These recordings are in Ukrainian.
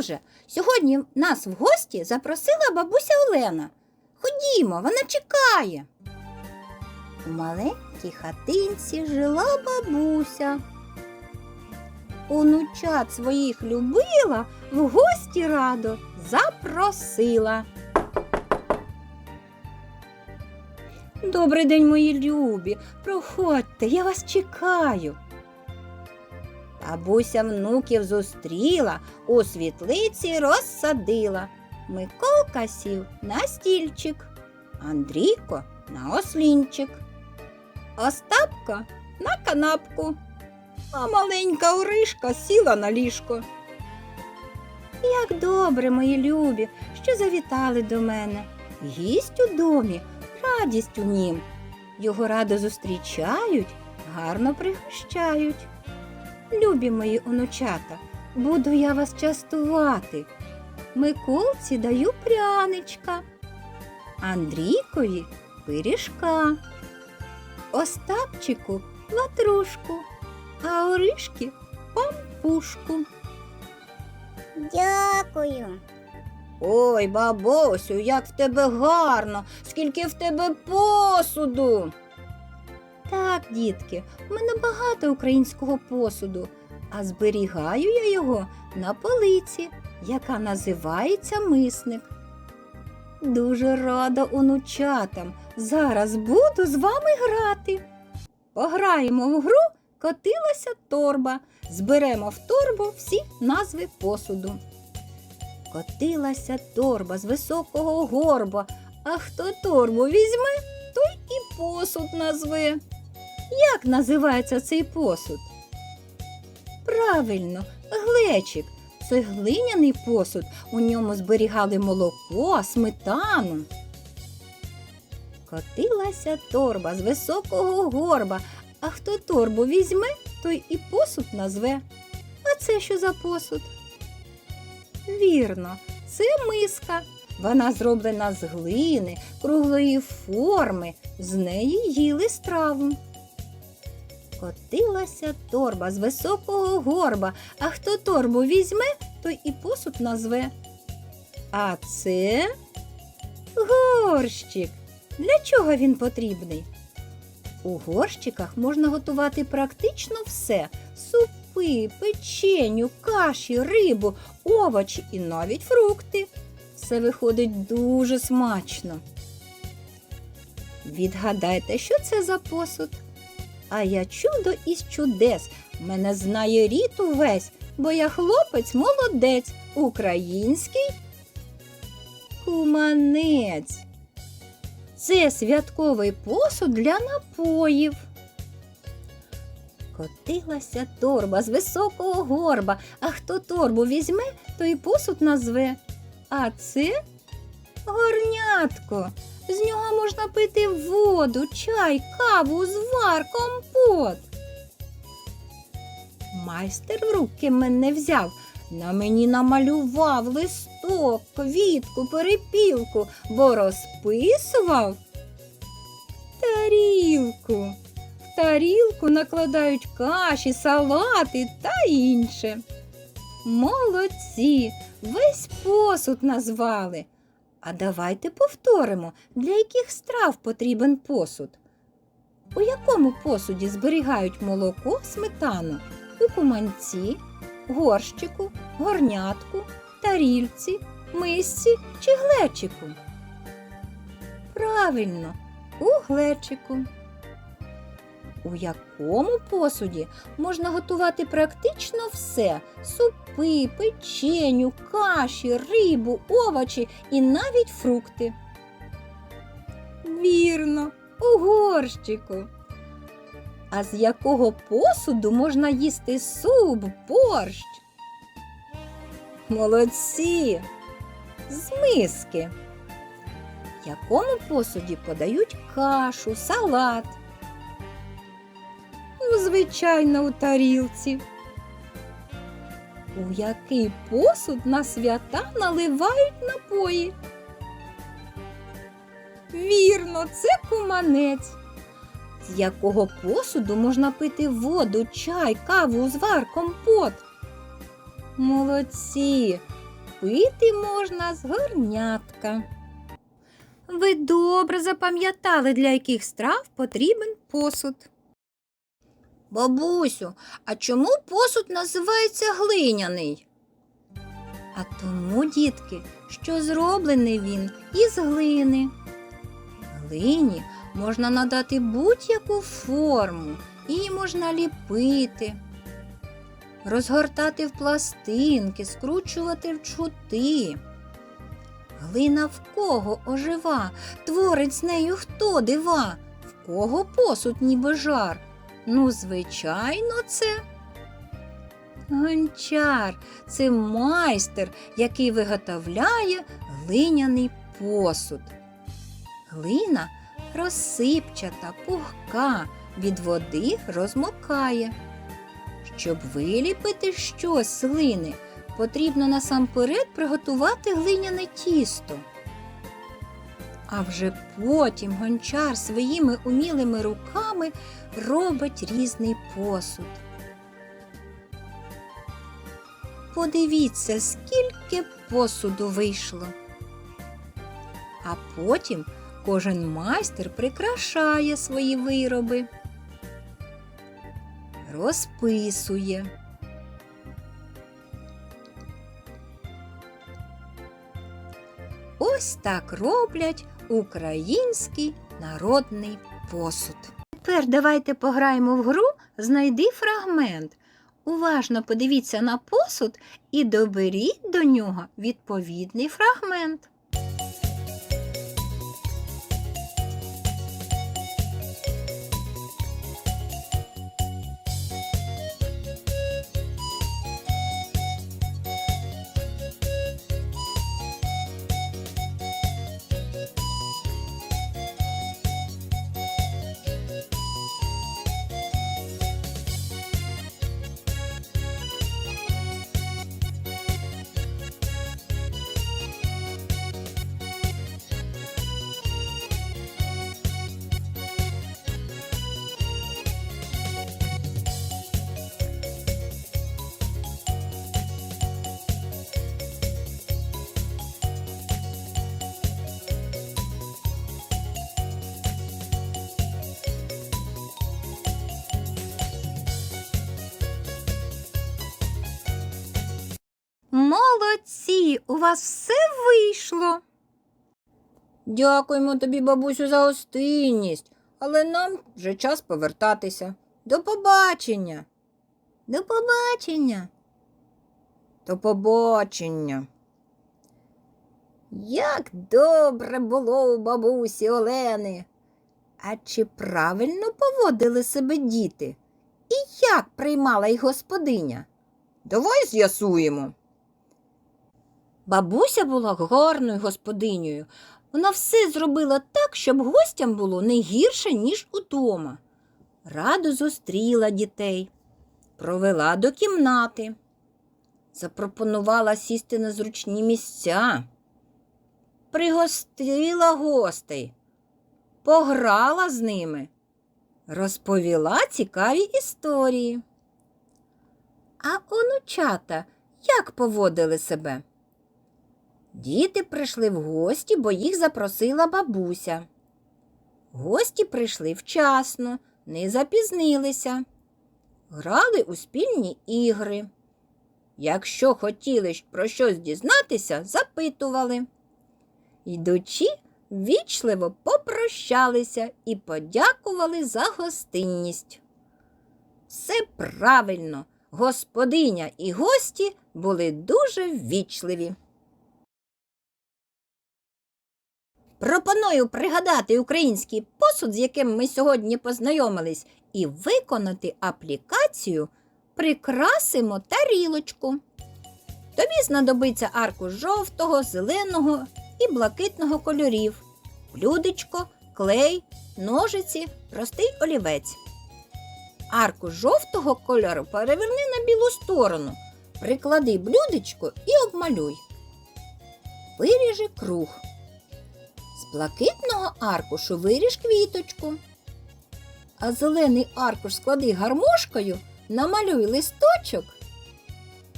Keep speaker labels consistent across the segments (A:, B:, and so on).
A: Друже. Сьогодні нас в гості запросила бабуся Олена. Ходімо, вона чекає. У маленькій хатинці жила бабуся. Онучат своїх любила, в гості радо запросила. Добрий день, мої любі. Проходьте, я вас чекаю. Бабуся внуків зустріла, у світлиці розсадила. Миколка сів на стільчик, Андрійко на ослінчик, Остапко на канапку, а маленька Оришка сіла на ліжко. Як добре, мої любі, що завітали до мене. Гість у домі, радість у нім. Його радо зустрічають, гарно пригощають. Любі мої онучата, буду я вас частувати. Миколці даю пряничка, Андрійкові пиріжка, Остапчику ватрушку, а Оришки пампушку.
B: Дякую.
A: Ой, бабусю, як в тебе гарно, скільки в тебе посуду. Так, дітки, в мене багато українського посуду, а зберігаю я його на полиці, яка називається мисник. Дуже рада онучатам. Зараз буду з вами грати. Пограємо в гру котилася торба. Зберемо в торбу всі назви посуду. Котилася торба з високого горба, а хто торбу візьме, той і посуд назве. Як називається цей посуд? Правильно, глечик. Це глиняний посуд. У ньому зберігали молоко, сметану. Котилася торба з високого горба, а хто торбу візьме, той і посуд назве. А це що за посуд? Вірно, це миска. Вона зроблена з глини, круглої форми, з неї їли страву. Котилася торба з високого горба, а хто торбу візьме, той і посуд назве. А це горщик. Для чого він потрібний? У горщиках можна готувати практично все: супи, печеню, каші, рибу, овочі і навіть фрукти. Все виходить дуже смачно. Відгадайте, що це за посуд? А я чудо із чудес. Мене знає рід увесь, бо я хлопець молодець, український куманець. Це святковий посуд для напоїв. Котилася торба з високого горба, а хто торбу візьме, той посуд назве. А це горнятко. З нього можна пити воду, чай, каву, звар, компот. Майстер в руки мене взяв, на мені намалював листок, квітку, перепілку, бо розписував тарілку. В тарілку накладають каші, салати та інше. Молодці, весь посуд назвали. А давайте повторимо, для яких страв потрібен посуд. У якому посуді зберігають молоко, сметану? У куманці, горщику, горнятку, тарільці, мисці чи глечику? Правильно, у глечику. У якому посуді можна готувати практично все: супи, печеню, каші, рибу, овочі і навіть фрукти. Вірно, у горщику. А з якого посуду можна їсти суп, борщ? Молодці! З миски. В якому посуді подають кашу, салат? Ну, звичайно, у тарілці. У який посуд на свята наливають напої? Вірно, це куманець. З якого посуду можна пити воду, чай, каву, звар, компот? Молодці. Пити можна з горнятка. Ви добре запам'ятали, для яких страв потрібен посуд. Бабусю, а чому посуд називається глиняний? А тому, дітки, що зроблений він із глини. Глині можна надати будь-яку форму, її можна ліпити, розгортати в пластинки, скручувати в чути. Глина в кого ожива, творить з нею хто дива, в кого посуд ніби жар. Ну, звичайно, це. Гончар це майстер, який виготовляє глиняний посуд. Глина розсипчата, пухка, від води розмокає. Щоб виліпити щось з глини, потрібно насамперед приготувати глиняне тісто. А вже потім гончар своїми умілими руками робить різний посуд. Подивіться, скільки посуду вийшло. А потім кожен майстер прикрашає свої вироби, розписує. Ось так роблять український народний посуд. Тепер давайте пограємо в гру Знайди фрагмент. Уважно подивіться на посуд і доберіть до нього відповідний фрагмент. Вас все вийшло. Дякуємо тобі, бабусю, за гостинність, але нам вже час повертатися. До побачення. До побачення. До побачення. Як добре було у бабусі Олени. А чи правильно поводили себе діти? І як приймала їх господиня? Давай з'ясуємо. Бабуся була гарною господинею. Вона все зробила так, щоб гостям було не гірше, ніж удома. Радо зустріла дітей, провела до кімнати, запропонувала сісти на зручні місця, пригостила гостей, пограла з ними, розповіла цікаві історії. А онучата як поводили себе? Діти прийшли в гості, бо їх запросила бабуся. Гості прийшли вчасно, не запізнилися, грали у спільні ігри. Якщо хотіли про щось дізнатися, запитували. Йдучи, вічливо попрощалися і подякували за гостинність. Все правильно, господиня і гості були дуже ввічливі. Пропоную пригадати український посуд, з яким ми сьогодні познайомились, і виконати аплікацію Прикрасимо тарілочку. Тобі знадобиться аркуш жовтого, зеленого і блакитного кольорів, блюдечко, клей, ножиці, простий олівець. Аркуш жовтого кольору переверни на білу сторону, приклади блюдечко і обмалюй. Виріжи круг. З блакитного аркушу виріж квіточку. А зелений аркуш склади гармошкою, намалюй листочок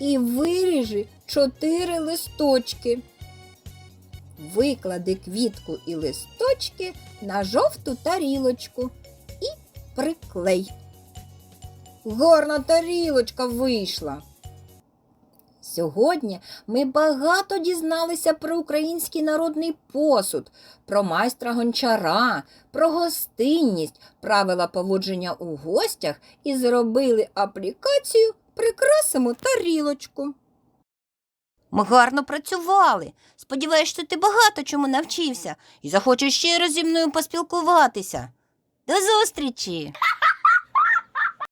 A: і виріжи чотири листочки. Виклади квітку і листочки на жовту тарілочку і приклей. Гарна тарілочка вийшла. Сьогодні ми багато дізналися про український народний посуд, про майстра гончара, про гостинність, правила поводження у гостях і зробили аплікацію Прикрасимо тарілочку. Ми гарно працювали. Сподіваюсь, що ти багато чому навчився і захочеш ще раз зі мною поспілкуватися. До зустрічі!